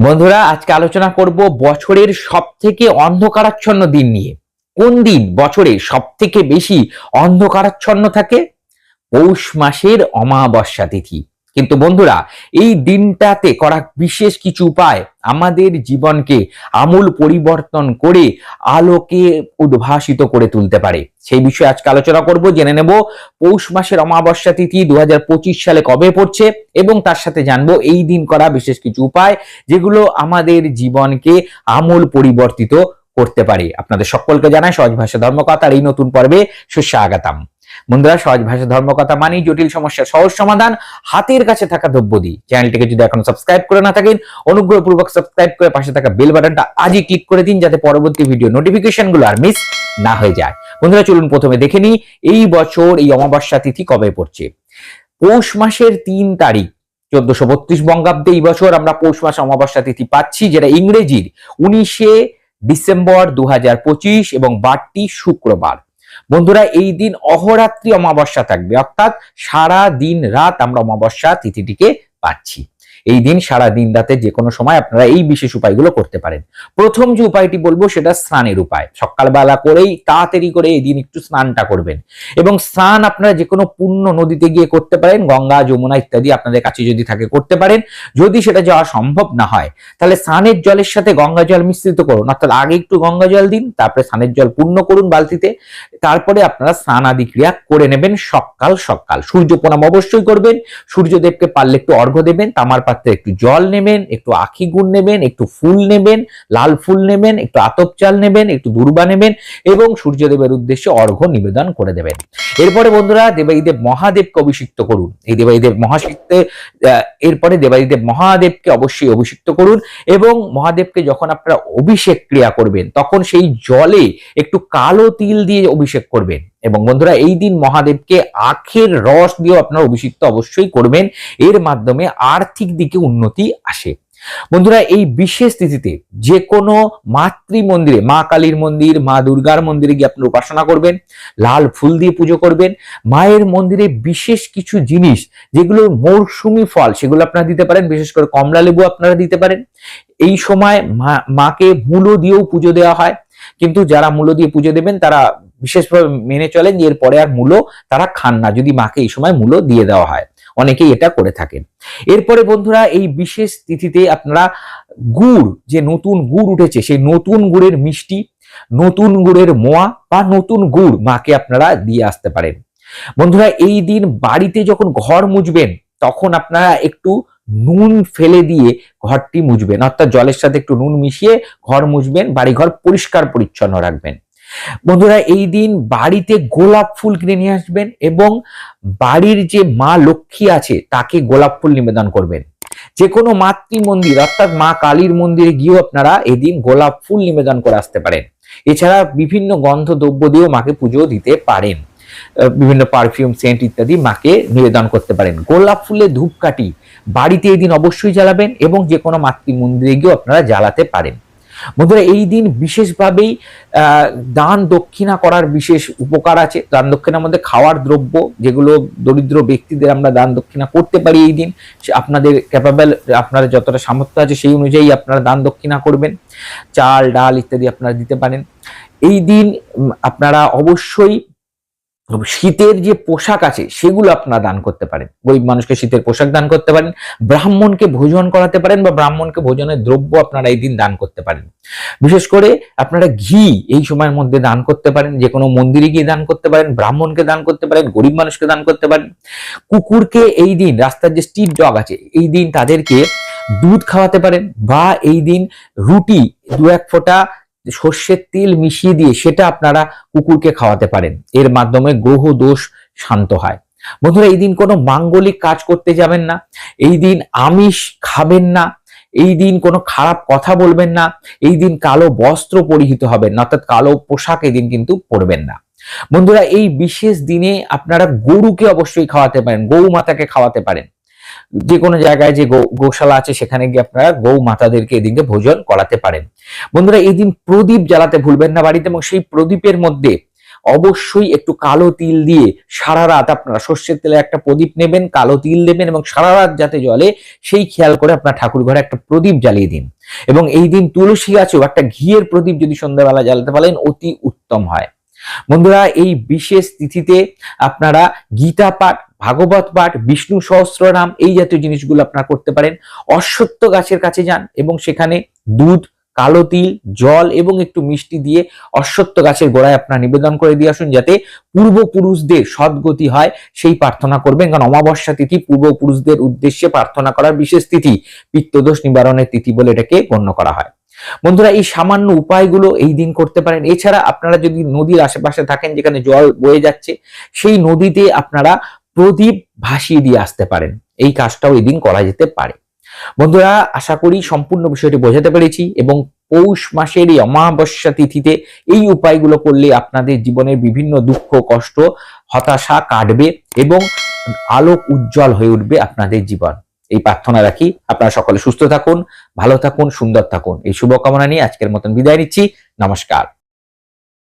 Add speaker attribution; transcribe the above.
Speaker 1: বন্ধুরা, আজকে আলোচনা করব বছরের সব থেকে অন্ধকারাচ্ছন্ন দিন নিয়ে। কোন দিন বছরে সব থেকে বেশি অন্ধকারাচ্ছন্ন থাকে? পৌষ মাসের অমাবস্যা তিথি। কিন্তু বন্ধুরা, এই দিনটাতে করা বিশেষ কিছু উপায় আমাদের জীবনকে আমূল পরিবর্তন করে আলোকে উদ্ভাসিত করে তুলতে পারে। সেই বিষয়ে আজকে আলোচনা করব, জেনে নেব পৌষ মাসের অমাবস্যা তিথি দু হাজার পঁচিশ সালে কবে পড়ছে এবং তার সাথে জানব এই দিন করা বিশেষ কিছু উপায় যেগুলো আমাদের জীবনকে আমূল পরিবর্তিত করতে পারে। আপনাদের সকলকে জানায় সহজ ভাষা ধর্মকথার এই নতুন পর্বে সুস্বাগতম। বন্ধুরা, সহজ ভাষা, ধর্মকথা মানেই জটিল সমস্যার সহজ সমাধান, হাতের কাছে থাকা দ্রব্যদি চ্যানেলটিকে যদি এখনও সাবস্ক্রাইব করে না থাকেন, অনুগ্রহপূর্বক সাবস্ক্রাইব করে পাশে থাকা বেল বাটনটা আজই ক্লিক করে দিন, যাতে পরবর্তী ভিডিও নোটিফিকেশনগুলো আর মিস না হয়ে যায়। বন্ধুরা, চলুন প্রথমে দেখে নিই, এই বছর এই অমাবস্যা তিথি কবে পড়ছে? পৌষ মাসের তিন তারিখ, চোদ্দশো বত্রিশ বঙ্গাব্দে এই বছর আমরা পৌষ মাস অমাবস্যা তিথি পাচ্ছি, যেটা ইংরেজির উনিশে ডিসেম্বর দু হাজার পঁচিশ এবং বারটি শুক্রবার। বন্ধুরা এই দিন অহরাত্রি অমাবস্যা থাকবে। অর্থাৎ সারা দিন রাত আমরা অমাবস্যা তিথিটিকে পাচ্ছি। এই দিন সারা দিন রাতে যে কোনো সময় আপনারা এই বিশেষ উপায়গুলো করতে পারেন। প্রথম যে উপায়টি বলব সেটা স্নানের উপায়। সকালবেলা করেই তাড়াতাড়ি করে এই দিন একটু স্নানটা করবেন। এবং স্নান আপনারা যে কোনো পূর্ণ নদীতে গিয়ে করতে পারেন, গঙ্গা, যমুনা ইত্যাদি আপনাদের কাছে যদি থাকে করতে পারেন। যদি সেটা যাওয়া সম্ভব না হয়, তাহলে স্নানের জলের সাথে গঙ্গা জল মিশ্রিত করুন। অর্থাৎ আগে একটু গঙ্গা জল দিন, তারপরে স্নানের জল পূর্ণ করুন বালতিতে। তারপরে আপনারা স্নান আদি ক্রিয়া করে নেবেন সকাল সকাল। সূর্য প্রণাম অবশ্যই করবেন। সূর্যদেবকে পারলে একটু অর্ঘ্য দেবেন, তামার পাত্রে একটু জল নেবেন, একটু আখি গুড় নেবেন, একটু ফুল নেবেন, লাল ফুল নেবেন, একটু আতপ চাল নেবেন, একটু দুর্বা নেবেন এবং সূর্যদেবের উদ্দেশ্যে অর্ঘ্য নিবেদন করে দেবেন। এরপরে বন্ধুরা দেবাইদেব মহাদেবকে অভিষিক্ত করুন। এই দেবাইদেব মহাশিক্তে এরপরে দেবাইদেব মহাদেবকে অবশ্যই অভিষিক্ত করুন এবং মহাদেবকে যখন আপনারা অভিষেক ক্রিয়া করবেন, তখন সেই জলে একটু কালো তিল দিয়ে অভিষেক করবেন। এবং বন্ধুরা, এই দিন মহাদেবকে আখের রস দিয়েও আপনারা অভিষিক্ত অবশ্যই করবেন। এর মাধ্যমে আর্থিক দিকে উন্নতি আসে। বন্ধুরা, এই বিশেষ তিথিতে যে কোনো মাতৃ মন্দিরে মা কালীর মন্দির, মা দুর্গার মন্দিরে গিয়ে আপনি উপাসনা করবেন, লাল ফুল দিয়ে পুজো করবেন। মায়ের মন্দিরে বিশেষ কিছু জিনিস, যেগুলো মৌসুমি ফল, সেগুলো আপনারা দিতে পারেন, বিশেষ করে কমলা লেবু আপনারা দিতে পারেন। এই সময় মা- মাকে মূলো দিয়েও পুজো দেওয়া হয়। কিন্তু যারা মূলো দিয়ে পুজো দেবেন, তারা বিশেষভাবে মেনে চলেন যে এরপরে আর মূলো তারা খান না, যদি মাকে এই সময় মূলো দিয়ে দেওয়া হয়। অনেকেই এটা করে থাকেন। এরপরে বন্ধুরা, এই বিশেষ তিথিতে আপনারা গুড়, যে নতুন গুড় উঠেছে, সেই নতুন গুড়ের মিষ্টি, নতুন গুড়ের মোয়া বা নতুন গুড় মাকে আপনারা দিয়ে আসতে পারেন। বন্ধুরা, এই দিন বাড়িতে যখন ঘর মুছবেন, তখন আপনারা একটু নুন ফেলে দিয়ে ঘরটি মুছবেন। অর্থাৎ জলের সাথে একটু নুন মিশিয়ে ঘর মুছবেন বাড়ি ঘর পরিষ্কার পরিচ্ছন্ন রাখবেন। বন্ধুরা, এই দিন বাড়িতে গোলাপ ফুল কিনে নিয়ে আসবেন এবং বাড়ির যে মা লক্ষ্মী আছে, তাকে গোলাপ ফুল নিবেদন করবেন। যে কোনো মাতৃ মন্দির অর্থাৎ মা কালীর মন্দিরে গিয়েও আপনারা এদিন গোলাপ ফুল নিবেদন করে আসতে পারেন। এছাড়া বিভিন্ন গন্ধ দ্রব্য দিয়েও মাকে পুজো দিতে পারেন। বিভিন্ন পারফিউম সেন্ট ইত্যাদি মাকে নিবেদন করতে পারেন। গোলাপ ফুলের ধূপকাঠি বাড়িতে এই দিন অবশ্যই জ্বালাবেন এবং যে কোনো মাতৃ মন্দিরে গিয়েও আপনারা জ্বালাতে পারেন। বন্ধুরা, এই দিন বিশেষভাবেই দান দক্ষিণা করার বিশেষ উপকার আছে। দান দক্ষিণার মধ্যে খাওয়ার দ্রব্য, যেগুলো দরিদ্র ব্যক্তিদের আমরা দান দক্ষিণা করতে পারি এই দিন আপনাদের ক্যাপাবেল আপনার যতটা সামর্থ্য আছে সেই অনুযায়ী আপনারা দান দক্ষিণা করবেন। চাল, ডাল ইত্যাদি আপনারা দিতে পারেন। এই দিন আপনারা অবশ্যই শীতের যে পোশাক আছে, সেগুলো আপনারা দান করতে পারেন। গরিব মানুষকে শীতের পোশাক দান করতে পারেন, ব্রাহ্মণকে ভোজন করাতে পারেন বা ব্রাহ্মণকে ভোজনের দ্রব্য আপনারা এই দিন দান করতে পারেন। বিশেষ করে আপনারা ঘি এই সময়ের মধ্যে দান করতে পারেন যে কোনো মন্দিরে গিয়ে দান করতে পারেন, ব্রাহ্মণকে দান করতে পারেন, গরিব মানুষকে দান করতে পারেন। কুকুরকে এই দিন, রাস্তার যে স্ট্রিট ডগ আছে, এই দিন তাদেরকে দুধ খাওয়াতে পারেন বা এই দিন রুটি দু এক ফোঁটা সর্ষের তেল মিশিয়ে দিয়ে সেটা আপনারা কুকুরকে খাওয়াতে পারেন। এর মাধ্যমে গ্রহ দোষ শান্ত হয়। বন্ধুরা, এই দিন কোনো মাঙ্গলিক কাজ করতে যাবেন না। এই দিন আমিষ খাবেন না। এই দিন কোনো খারাপ কথা বলবেন না। এই দিন কালো বস্ত্র পরিহিত হবেন না, অর্থাৎ কালো পোশাক এই দিন কিন্তু পরবেন না। বন্ধুরা, এই বিশেষ দিনে আপনারা গরুকে অবশ্যই খাওয়াতে পারেন গৌ মাতাকে খাওয়াতে পারেন। যে কোনো জায়গায় যে গোশালা আছে, সেখানে গিয়ে আপনারা গৌ মাতাদেরকে এদিনকে ভোজন করাতে পারেন। বন্ধুরা, এই দিন প্রদীপ জ্বালাতে ভুলবেন না বাড়িতে এবং সেই প্রদীপের মধ্যে অবশ্যই একটু কালো তিল দিয়ে সারা রাত আপনারা সর্ষের তেলে একটা প্রদীপ নেবেন, কালো তিল দেবেন এবং সারা রাত যাতে জলে সেই খেয়াল করে আপনার ঠাকুর ঘরে একটা প্রদীপ জ্বালিয়ে দিন। এবং এই দিন তুলসী গাছেও একটা ঘিয়ের প্রদীপ যদি সন্ধ্যাবেলা জ্বালাতে পারেন, অতি উত্তম হয়। বন্ধুরা, এই বিশেষ তিথিতে আপনারা গীতা পাঠ ভাগবত পাঠ, বিষ্ণু সহস্র সহস্রনাম এই জাতীয় জিনিসগুলো আপনারা করতে পারেন। অশ্বত্থ গাছের কাছে যান এবং সেখানে দুধ, কালো তিল, জল এবং একটু মিষ্টি দিয়ে অশ্বত্থ গাছের গোড়ায় আপনারা নিবেদন করে দিয়ে আসুন যাতে পূর্বপুরুষদের সদ্গতি হয়, সেই প্রার্থনা করবেন। কারণ অমাবস্যা তিথি পূর্বপুরুষদের উদ্দেশ্যে প্রার্থনা করার বিশেষ তিথি পিত্তদোষ নিবারণের তিথি বলে এটাকে গণ্য করা হয়। বন্ধুরা, এই সামান্য উপায়গুলো এই দিন করতে পারেন। এছাড়া আপনারা যদি নদীর আশেপাশে থাকেন যেখানে জল বয়ে যাচ্ছে, সেই নদীতে আপনারা প্রদীপ ভাসিয়ে দিয়ে আসতে পারেন। এই কাজটাও এই দিন করা যেতে পারে। বন্ধুরা, আশা করি সম্পূর্ণ বিষয়টি বোঝাতে পেরেছি এবং পৌষ মাসের এই অমাবস্যা তিথিতে এই উপায়গুলো করলে আপনাদের জীবনের বিভিন্ন দুঃখ, কষ্ট, হতাশা কাটবে এবং আলোক উজ্জ্বল হয়ে উঠবে আপনাদের জীবন। এই প্রার্থনা রাখি। আপনারা সকলে সুস্থ থাকুন, ভালো থাকুন, সুন্দর থাকুন। এই শুভকামনা নিয়ে আজকের মতন বিদায় নিচ্ছি। নমস্কার।